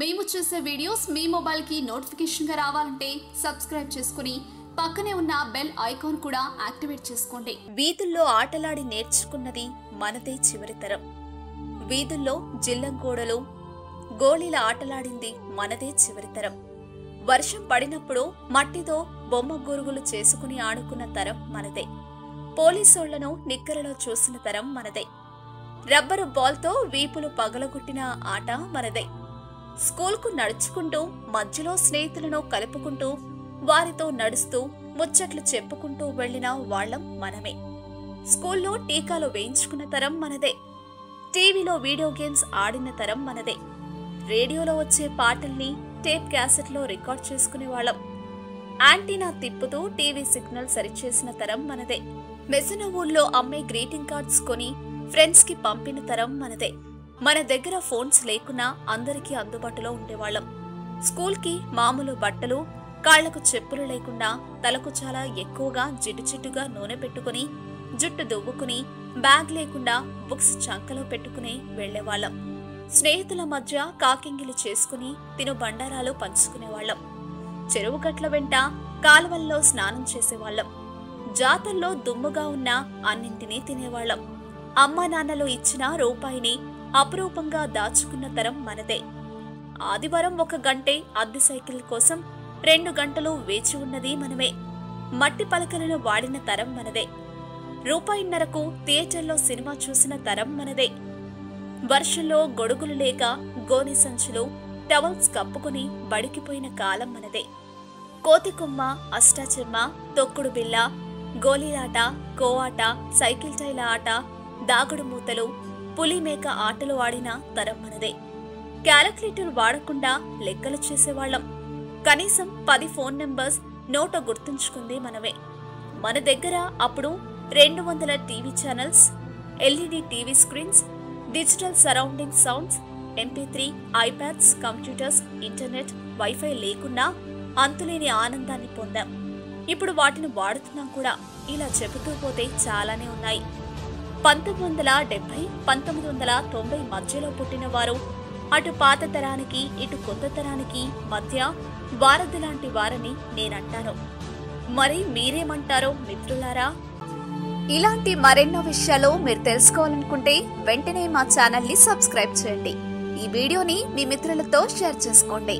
మేము చేసే వీడియోస్ మీ మొబైల్కి నోటిఫికేషన్గా రావాలంటే సబ్స్క్రైబ్ చేసుకుని పక్కనే ఉన్న బెల్ ఐకాన్ కూడా యాక్టివేట్ చేసుకోండి. వీధుల్లో ఆటలాడి నేర్చుకున్నది మనదే చివరి తరం. వీధుల్లో జిల్లంగోడలు గోళీల ఆటలాడింది మనదే చివరి తరం. వర్షం పడినప్పుడు మట్టితో బొమ్మ గొరుగులు చేసుకుని ఆడుకున్న తరం మనదే. పోలీసోళ్ళను నిక్కరలో చూసిన తరం మనదే. రబ్బరు బాల్తో వీపులు పగలగొట్టిన ఆట మనదే. స్కూల్కు నడుచుకుంటూ మధ్యలో స్నేహితులను కలుపుకుంటూ వారితో నడుస్తూ ముచ్చట్లు చెప్పుకుంటూ వెళ్ళిన వాళ్ళం మనమే. స్కూల్లో టీకాలు వేయించుకున్న తరం మనదే. టీవీలో వీడియో గేమ్స్ ఆడిన తరం మనదే. రేడియోలో వచ్చే పాటల్ని టేప్ క్యాసెట్లో రికార్డ్ చేసుకునే వాళ్ళం. యాంటీనా తిప్పుతూ టీవీ సిగ్నల్ సరిచేసిన తరం మనదే. మెసిన ఊళ్ళో అమ్మే గ్రీటింగ్ కార్డ్స్ కొని ఫ్రెండ్స్కి పంపిన తరం మనదే. మన దగ్గర ఫోన్స్ లేకున్నా అందరికీ అందుబాటులో ఉండేవాళ్ళం. స్కూల్కి మామూలు బట్టలు కాళ్ళకు చెప్పులు లేకుండా తలకు చాలా ఎక్కువగా జిడ్డు నూనె పెట్టుకుని జుట్టు దువ్వుకుని బ్యాగ్ లేకుండా బుక్స్ చంకలో పెట్టుకుని వెళ్ళేవాళ్ళం స్నేహితుల మధ్య కాకింగిలు చేసుకుని తిను బండారాలు పంచుకునేవాళ్ళం. చెరువు గట్ల వెంట కాలువల్లో స్నానం చేసేవాళ్ళం. జాతరలో దుమ్ముగా ఉన్న అన్నింటినీ తినేవాళ్ళం. అమ్మా నాన్నలు ఇచ్చిన రూపాయిని అపురూపంగా దాచుకున్న తరం మనదే. ఆదివారం ఒక గంటే అద్దె సైకిల్ కోసం రెండు గంటలు వేచి ఉన్నది మనమే. మట్టి పలకలను వాడిన తరం మనదే. రూపాయిన్నరకు థియేటర్లో సినిమా చూసిన తరం మనదే. వర్షంలో గొడుగులు లేక గోని సంచులు టవల్స్ కప్పుకుని బడికిపోయిన కాలం మనదే. కోతికొమ్మ అష్టాచెమ్మ తొక్కుడు బిల్ల గోలీలాట కో ఆట సైకిల్ టైల ఆట దాగుడు మూతలు పులిమేక ఆటలు ఆడిన తరం మనదే. క్యాలిక్యులేటర్ వాడకుండా లెక్కలు చేసేవాళ్ళం. కనీసం పది ఫోన్ నెంబర్స్ నోట గుర్తుంచుకుంది మనమే. మన దగ్గర అప్పుడు రెండు వందల TV channels LED TV screens digital surrounding sounds MP three iPads computers internet wifi లేకున్నా అంతులేని ఆనందాన్ని పొందాం. ఇప్పుడు వాటిని వాడుతున్నాం కూడా. ఇలా చెబుతూ పోతే చాలానే ఉన్నాయి. పంతొమ్మిది వందల డెబ్బై పంతొమ్మిది వందల తొంభై మధ్యలో పుట్టిన వారు అటు పాత తరానికి ఇటు కొత్త తరానికి మధ్య వారధి లాంటి వారని నేనంటాను. మరి మీరేమంటారో మిత్రులారా? ఇలాంటి మరెన్నో విషయాలు మీరు తెలుసుకోవాలనుకుంటే వెంటనే మా ఛానల్ని సబ్స్క్రైబ్ చేయండి. ఈ వీడియోని మీ మిత్రులతో షేర్ చేసుకోండి.